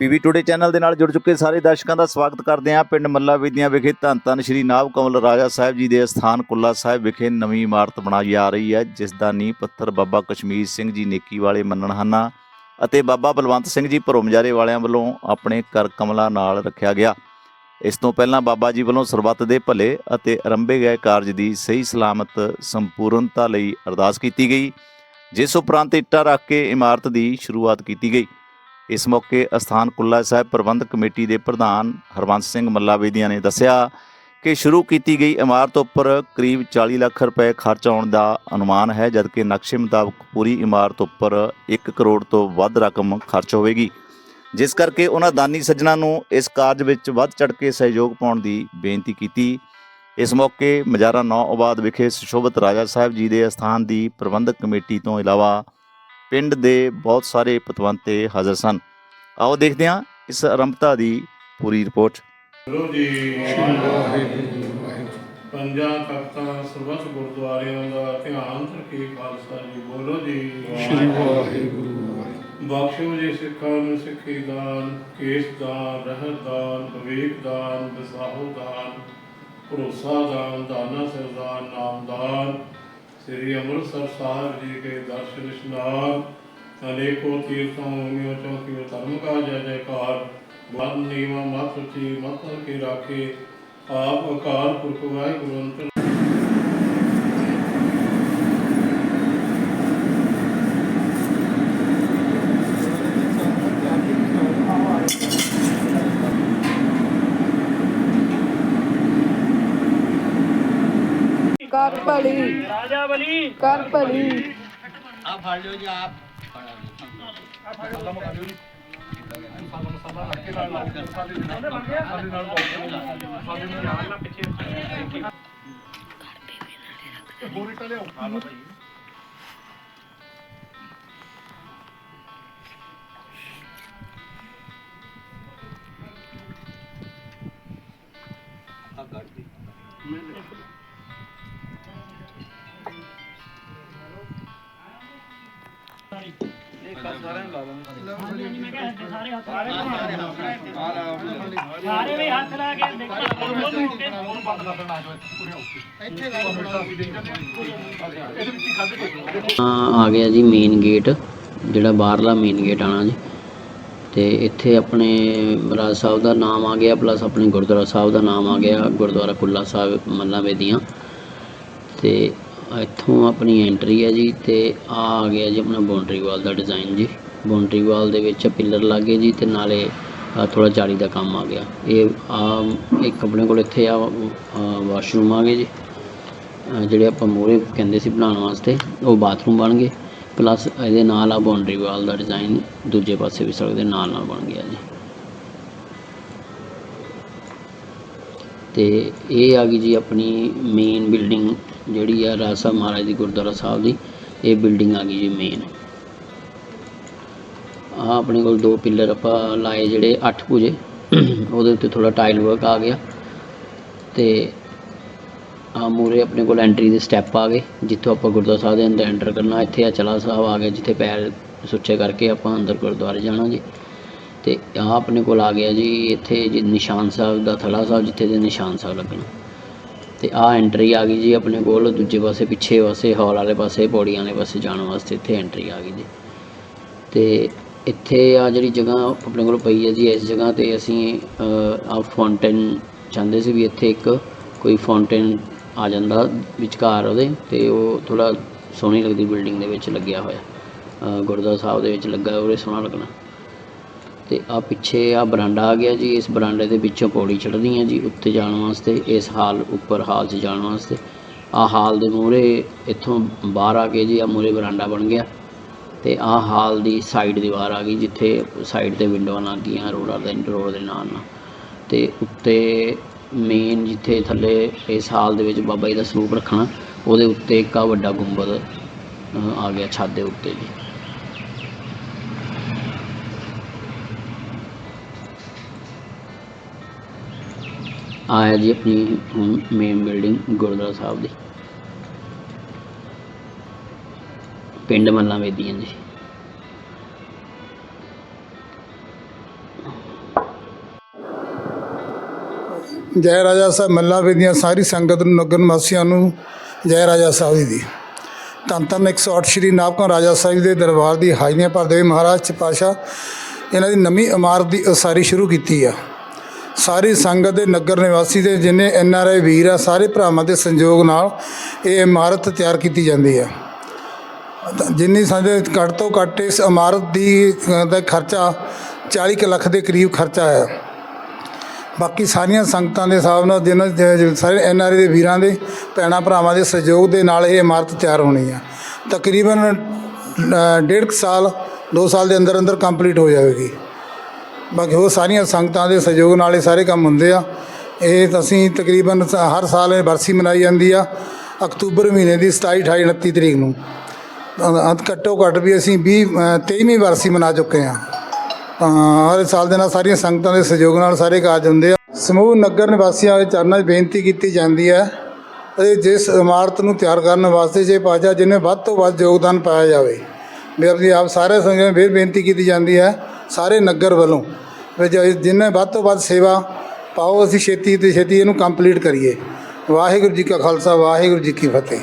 PV today channel ਦੇ ਨਾਲ ਜੁੜ ਚੁੱਕੇ ਸਾਰੇ ਦਰਸ਼ਕਾਂ ਦਾ ਸਵਾਗਤ ਕਰਦੇ ਹਾਂ। ਪਿੰਡ ਮੱਲਾ ਵੇਦੀਆਂ ਵਿਖੇ ਧੰਨ ਧੰਨ ਸ਼੍ਰੀ ਨਾਭ ਕਮਲ ਰਾਜਾ ਸਾਹਿਬ ਜੀ ਦੇ ਅਸਥਾਨ ਕੁੱਲਾ ਸਾਹਿਬ ਵਿਖੇ ਨਵੀਂ ਇਮਾਰਤ ਬਣਾਈ ਜਾ ਰਹੀ ਹੈ, ਜਿਸ ਦਾ ਨੀਂਹ ਪੱਥਰ ਬਾਬਾ ਕਸ਼ਮੀਰ ਸਿੰਘ ਜੀ ਨੇਕੀ ਵਾਲੇ ਮੰਨਣ ਮੰਨਣਹਾਨਾ ਅਤੇ ਬਾਬਾ ਬਲਵੰਤ ਸਿੰਘ ਜੀ ਭਰੋਮਜਾਰੇ ਵਾਲਿਆਂ ਵੱਲੋਂ ਆਪਣੇ ਕਰ ਕਮਲਾਂ ਨਾਲ ਰੱਖਿਆ ਗਿਆ। ਇਸ ਤੋਂ ਪਹਿਲਾਂ ਬਾਬਾ ਜੀ ਵੱਲੋਂ ਸਰਬੱਤ ਦੇ ਭਲੇ ਅਤੇ ਆਰੰਭੇ ਗਏ ਕਾਰਜ ਦੀ ਸਹੀ ਸਲਾਮਤ ਸੰਪੂਰਨਤਾ ਲਈ ਅਰਦਾਸ ਕੀਤੀ ਗਈ, ਜਿਸ ਉਪਰੰਤ ਇੱਟਾਂ ਰੱਖ ਕੇ ਇਮਾਰਤ ਦੀ ਸ਼ੁਰੂਆਤ ਕੀਤੀ ਗਈ। ਇਸ ਮੌਕੇ ਅਸਥਾਨ ਕੁੱਲਾ ਸਾਹਿਬ ਪ੍ਰਬੰਧਕ ਕਮੇਟੀ ਦੇ ਪ੍ਰਧਾਨ ਹਰਵੰਸ ਸਿੰਘ ਮੱਲਾਵੇਦੀਆਂ ਨੇ ਦੱਸਿਆ ਕਿ ਸ਼ੁਰੂ ਕੀਤੀ ਗਈ ਇਮਾਰਤ ਉੱਪਰ ਕਰੀਬ 40 ਲੱਖ ਰੁਪਏ ਖਰਚ ਆਉਣ ਦਾ ਅਨੁਮਾਨ ਹੈ, ਜਦਕਿ ਨਕਸ਼ੇ ਮੁਤਾਬਕ ਪੂਰੀ ਇਮਾਰਤ ਉੱਪਰ 1 ਕਰੋੜ ਤੋਂ ਵੱਧ ਰਕਮ ਖਰਚ ਹੋਵੇਗੀ। ਜਿਸ ਕਰਕੇ ਉਹਨਾਂ ਦਾਨੀ ਸੱਜਣਾ ਨੂੰ ਇਸ ਕਾਰਜ ਵਿੱਚ ਵੱਧ ਚੜ ਕੇ ਸਹਿਯੋਗ ਪਾਉਣ ਦੀ ਬੇਨਤੀ ਕੀਤੀ। ਇਸ ਮੌਕੇ ਮਜਾਰਾ ਨੌ ਆਬਾਦ ਵਿਖੇ ਸੁਸ਼ੋਭਿਤ ਰਾਜਾ ਸਾਹਿਬ ਜੀ ਦੇ ਅਸਥਾਨ ਦੀ ਪ੍ਰਬੰਧਕ ਕਮੇਟੀ ਤੋਂ ਇਲਾਵਾ ਪਿੰਡ ਦੇ ਬਹੁਤ ਸਾਰੇ ਪਤਵੰਤੇ ਹਾਜ਼ਰ ਸਨ। ਆਓ ਦੇਖਦੇ ਹਾਂ ਇਸ ਆਰੰਭਤਾ ਦੀ ਪੂਰੀ ਰਿਪੋਰਟ। ਗੁਰੂ ਜੀ ਪੰਜਾਂ ਤਖਤਾਂ ਸਰਬੱਤ ਗੁਰਦੁਆਰਿਆਂ ਦਾ ਧਿਆਨ ਰੱਖੇ ਖਾਲਸਾ ਜੀ ਬੋਲੋ ਜੀ। ਸ਼੍ਰੀ ਵਾਹਿਗੁਰੂ। ਬਖਸ਼ੋ ਜੀ ਸਿੱਖਾਂ ਨੂੰ ਸਿੱਖੀ ਦਾਨ ਕੇਸ ਦਾਨ ਰਹਿਤ ਦਾਨ ਵਿਵੇਕ ਦਾਨ ਵਿਸਾਹੋ ਦਾਨ ਭਰੋਸਾ ਦਾਨ ਦਾਨਾ ਸਰਦਾਨ ਨਾਮ ਦਾਨ। ਸ੍ਰੀ ਅੰਮ੍ਰਿਤਸਰ ਸਾਹਿਬ ਜੀ ਕੇ ਦਰਸ਼ਨ ਇਸ਼ਨਾਨ, ਅਨੇਕੋ ਤੀਰਥਾਂ ਹੋਮਿਓ ਚੌਕੀਓ ਧਰਮ ਕਾ ਜੈ ਜੈਕਾਰ, ਮਨ ਨੀਵਾ ਮਤ ਉੱਚੀ ਮਤ ਕੇ ਰਾਖੇ, ਆਪ ਅਕਾਲ ਪੁਰਖ ਵਾਹਿਗੁਰੂ ਅੰਤਰ ਕਰ ਭਲੀ ਰਾਜਾ ਬਲੀ ਕਰ ਭਲੀ ਸਾਰੇ ਵੀ ਹੱਥ ਲਾ ਕੇ ਦੇਖੋ ਆ ਗਿਆ ਜੀ ਮੇਨ ਗੇਟ ਜਿਹੜਾ ਬਾਹਰਲਾ ਮੇਨ ਗੇਟ ਆਣਾ ਜੀ। ਤੇ ਇੱਥੇ ਆਪਣੇ ਰਾਜ ਸਾਹਿਬ ਦਾ ਨਾਮ ਆ ਗਿਆ ਪਲੱਸ ਆਪਣੇ ਗੁਰਦੁਆਰਾ ਸਾਹਿਬ ਦਾ ਨਾਮ ਆ ਗਿਆ, ਗੁਰਦੁਆਰਾ ਕੁੱਲਾ ਸਾਹਿਬ, ਮੱਲਾ ਵੇਦੀਆਂ ਤੇ ਇੱਥੋਂ ਆਪਣੀ ਐਂਟਰੀ ਹੈ ਜੀ ਤੇ ਆ ਆ ਗਿਆ ਜੀ ਆਪਣਾ ਬਾਉਂਡਰੀ ਵਾਲ ਦਾ ਡਿਜ਼ਾਈਨ ਜੀ। ਬਾਉਂਡਰੀ ਵਾਲ ਦੇ ਵਿੱਚ ਪਿੱਲਰ ਲੱਗੇ ਜੀ ਤੇ ਨਾਲੇ ਥੋੜਾ ਜਾਲੀ ਦਾ ਕੰਮ ਆ ਗਿਆ। ਇਹ ਆ ਇੱਕ ਆਪਣੇ ਕੋਲ ਇੱਥੇ ਆ ਵਾਸ਼ਰੂਮ ਆ ਗਏ ਜੀ। ਜਿਹੜੇ ਆਪਾਂ ਮੂਹਰੇ ਕਹਿੰਦੇ ਸੀ ਬਣਾਉਣ ਵਾਸਤੇ, ਉਹ ਬਾਥਰੂਮ ਬਣ ਗਏ। ਪਲੱਸ ਇਹਦੇ ਨਾਲ ਆ ਬਾਉਂਡਰੀ ਵਾਲ ਦਾ ਡਿਜ਼ਾਈਨ ਦੂਜੇ ਪਾਸੇ ਵੀ ਸੜਕ ਦੇ ਨਾਲ ਨਾਲ ਬਣ ਗਿਆ ਜੀ। ਤੇ ਇਹ ਆ ਗਈ ਜੀ ਆਪਣੀ ਮੇਨ ਬਿਲਡਿੰਗ ਜਿਹੜੀ ਆ ਰਾਜ ਸਾਹਿਬ ਮਹਾਰਾਜ ਦੀ, ਗੁਰਦੁਆਰਾ ਸਾਹਿਬ ਦੀ, ਇਹ ਬਿਲਡਿੰਗ ਆ ਗਈ ਜੀ ਮੇਨ ਆ ਆਪਣੇ ਕੋਲ ਦੋ ਪਿੱਲਰ ਆਪਾਂ ਲਾਏ ਜਿਹੜੇ 8 ਪੂਜੇ ਉਹਦੇ ਉੱਤੇ ਥੋੜਾ ਟਾਈਲ ਵਰਕ ਆ ਗਿਆ। ਤੇ ਆ ਮੂਰੇ ਆਪਣੇ ਕੋਲ ਐਂਟਰੀ ਦੇ ਸਟੈਪ ਆ ਗਏ, ਜਿੱਥੋਂ ਆਪਾਂ ਗੁਰਦੁਆਰਾ ਸਾਹਿਬ ਦੇ ਅੰਦਰ ਐਂਟਰ ਕਰਨਾ। ਇੱਥੇ ਆ ਚਲਾ ਸਾਹਿਬ ਆ ਗਿਆ ਜਿੱਥੇ ਪੈਰ ਸੁੱਚੇ ਕਰਕੇ ਆਪਾਂ ਅੰਦਰ ਗੁਰਦੁਆਰੇ ਜਾਣਾ ਜੀ। ਤੇ ਆ ਆਪਣੇ ਕੋਲ ਆ ਗਿਆ ਜੀ, ਇੱਥੇ ਜੀ ਨਿਸ਼ਾਨ ਸਾਹਿਬ ਦਾ ਥੜਾ ਸਾਹਿਬ, ਜਿੱਥੇ ਦੇ ਨਿਸ਼ਾਨ ਸਾਹਿਬ ਲੱਗਣਾ। ਤੇ ਆ ਐਂਟਰੀ ਆ ਗਈ ਜੀ ਆਪਣੇ ਕੋਲ, ਦੂਜੇ ਪਾਸੇ ਪਿੱਛੇ ਪਾਸੇ ਹਾਲ ਵਾਲੇ ਪਾਸੇ, ਪੌੜੀਆਂ ਵਾਲੇ ਪਾਸੇ ਜਾਣ ਵਾਸਤੇ ਇੱਥੇ ਐਂਟਰੀ ਆ ਗਈ ਜੀ। ਤੇ ਇੱਥੇ ਆ ਜਿਹੜੀ ਜਗ੍ਹਾ ਆਪਣੇ ਕੋਲ ਪਈ ਹੈ ਜੀ, ਇਸ ਜਗ੍ਹਾ ਤੇ ਅਸੀਂ ਆ ਫਾਉਂਟੇਨ ਚਾਹੁੰਦੇ ਸੀ ਵੀ ਇੱਥੇ ਇੱਕ ਕੋਈ ਫਾਉਂਟੇਨ ਆ ਜਾਂਦਾ ਵਿਚਕਾਰ ਉਹਦੇ, ਤੇ ਉਹ ਥੋੜਾ ਸੋਹਣੀ ਲੱਗਦੀ ਬਿਲਡਿੰਗ ਦੇ ਵਿੱਚ ਲੱਗਿਆ ਹੋਇਆ। ਗੁਰਦੁਆਰਾ ਸਾਹਿਬ ਦੇ ਵਿੱਚ ਲੱਗਾ ਉਹਦੇ ਸੋਹਣਾ ਲੱਗਣਾ। ਤੇ ਆ ਪਿੱਛੇ ਆ ਬਰਾਂਡਾ ਆ ਗਿਆ ਜੀ, ਇਸ ਬਰਾਂਡੇ ਦੇ ਵਿੱਚੋਂ ਪੌੜੀ ਚੜ੍ਹਦੀ ਹੈ ਜੀ, ਉੱਤੇ ਜਾਣ ਵਾਸਤੇ, ਇਸ ਹਾਲ ਉੱਪਰ ਹਾਲ 'ਚ ਜਾਣ ਵਾਸਤੇ। ਆ ਹਾਲ ਦੇ ਮੂਹਰੇ ਇੱਥੋਂ ਬਾਹਰ ਆ ਕੇ ਜੀ, ਆ ਮੂਹਰੇ ਬਰਾਂਡਾ ਬਣ ਗਿਆ ਤੇ ਆ ਹਾਲ ਦੀ ਸਾਈਡ ਦੀਵਾਰ ਆ ਗਈ, ਜਿੱਥੇ ਸਾਈਡ ਤੇ ਵਿੰਡੋਆਂ ਲੱਗ ਗਈਆਂ ਰੋਡਾਂ ਦੇ, ਰੋਡ ਦੇ ਨਾਲ ਨਾਲ। ਤੇ ਉੱਤੇ ਮੇਨ ਜਿੱਥੇ ਥੱਲੇ ਇਸ ਹਾਲ ਦੇ ਵਿੱਚ ਬਾਬਾ ਜੀ ਦਾ ਸਰੂਪ ਰੱਖਣਾ, ਉਹਦੇ ਉੱਤੇ ਇੱਕ ਆ ਵੱਡਾ ਗੁੰਬਦ ਆ ਗਿਆ ਛੱਤ ਦੇ ਉੱਤੇ ਜੀ। ਆਇਆ ਜੀ ਆਪਣੀ ਹੁਣ ਮੇਨ ਬਿਲਡਿੰਗ ਗੁਰਦੁਆਰਾ ਸਾਹਿਬ ਦੀ। ਪਿੰਡ ਮੱਲਾ ਵੇਦੀਆਂ ਜੀ ਜੈ ਰਾਜਾ ਸਾਹਿਬ, ਮੱਲਾ ਵੇਦੀਆਂ ਸਾਰੀ ਸੰਗਤ ਨੂੰ, ਨਗਰ ਮਾਸੀਆਂ ਨੂੰ ਜੈ ਰਾਜਾ ਸਾਹਿਬ ਦੀ। ਧੰਨ ਧੰਨ 108 ਸ਼੍ਰੀ ਨਾਭਕਾ ਰਾਜਾ ਸਾਹਿਬ ਦੇ ਦਰਬਾਰ ਦੀ ਹਾਜ਼ਰੀਆਂ ਭਰਦੇ ਹੋਏ ਮਹਾਰਾਜ ਪਾਸ਼ਾ ਇਹਨਾਂ ਦੀ ਨਵੀਂ ਇਮਾਰਤ ਦੀ ਉਸਾਰੀ ਸ਼ੁਰੂ ਕੀਤੀ ਆ। ਸਾਰੀ ਸੰਗਤ ਦੇ ਨਗਰ ਨਿਵਾਸੀ ਦੇ ਜਿੰਨੇ ਐਨ ਆਰ ਆਈ ਵੀਰ ਆ, ਸਾਰੇ ਭਰਾਵਾਂ ਦੇ ਸੰਯੋਗ ਨਾਲ ਇਹ ਇਮਾਰਤ ਤਿਆਰ ਕੀਤੀ ਜਾਂਦੀ ਹੈ ਜਿੰਨੀ ਸਾਡੇ ਘੱਟ ਤੋਂ ਘੱਟ ਇਸ ਇਮਾਰਤ ਦੀ ਦਾ ਖਰਚਾ 40 ਕੁ ਲੱਖ ਦੇ ਕਰੀਬ ਖਰਚਾ ਹੈ ਬਾਕੀ ਸਾਰੀਆਂ ਸੰਗਤਾਂ ਦੇ ਹਿਸਾਬ ਨਾਲ ਜਿਨ੍ਹਾਂ ਸਾਰੇ ਐਨ ਆਰ ਆਈ ਦੇ ਵੀਰਾਂ ਦੇ, ਭੈਣਾਂ ਭਰਾਵਾਂ ਦੇ ਸਹਿਯੋਗ ਦੇ ਨਾਲ ਇਹ ਇਮਾਰਤ ਤਿਆਰ ਹੋਣੀ ਆ। ਤਕਰੀਬਨ ਡੇਢ ਕੁ ਸਾਲ 2 ਸਾਲ ਦੇ ਅੰਦਰ ਅੰਦਰ ਕੰਪਲੀਟ ਹੋ ਜਾਵੇਗੀ। ਬਾਕੀ ਹੋਰ ਸਾਰੀਆਂ ਸੰਗਤਾਂ ਦੇ ਸਹਿਯੋਗ ਨਾਲ ਇਹ ਸਾਰੇ ਕੰਮ ਹੁੰਦੇ ਆ। ਇਹ ਅਸੀਂ ਤਕਰੀਬਨ ਹਰ ਸਾਲ ਇਹ ਬਰਸੀ ਮਨਾਈ ਜਾਂਦੀ ਆ, ਅਕਤੂਬਰ ਮਹੀਨੇ ਦੀ 27 28 29 ਤਰੀਕ ਨੂੰ। ਅ- ਘੱਟੋ ਘੱਟ ਵੀ ਅਸੀਂ 20 23ਵੀਂ ਬਰਸੀ ਮਨਾ ਚੁੱਕੇ ਹਾਂ ਤਾਂ ਹਰ ਸਾਲ ਦੇ ਨਾਲ ਸਾਰੀਆਂ ਸੰਗਤਾਂ ਦੇ ਸਹਿਯੋਗ ਨਾਲ ਸਾਰੇ ਕਾਰਜ ਹੁੰਦੇ ਆ। ਸਮੂਹ ਨਗਰ ਨਿਵਾਸੀਆਂ ਦੇ ਚਰਨਾਂ 'ਚ ਬੇਨਤੀ ਕੀਤੀ ਜਾਂਦੀ ਹੈ ਅਤੇ ਜਿਸ ਇਮਾਰਤ ਨੂੰ ਤਿਆਰ ਕਰਨ ਵਾਸਤੇ ਜੇ ਪਾਜਾ ਜਿਹਨੇ ਵੱਧ ਤੋਂ ਵੱਧ ਯੋਗਦਾਨ ਪਾਇਆ ਜਾਵੇ। ਵੀ ਆਪਣੀ ਆਪ ਸਾਰੇ ਸੰਗਤਾਂ ਨੂੰ ਫਿਰ ਬੇਨਤੀ ਕੀਤੀ ਜਾਂਦੀ ਹੈ ਸਾਰੇ ਨਗਰ ਵੱਲੋਂ ਵੀ ਜੇ ਜਿੰਨੇ ਵੱਧ ਤੋਂ ਵੱਧ ਸੇਵਾ ਪਾਓ ਅਸੀਂ ਛੇਤੀ ਤੋਂ ਛੇਤੀ ਇਹਨੂੰ ਕੰਪਲੀਟ ਕਰੀਏ। ਵਾਹਿਗੁਰੂ ਜੀ ਕਾ ਖਾਲਸਾ, ਵਾਹਿਗੁਰੂ ਜੀ ਕੀ ਫਤਿਹ।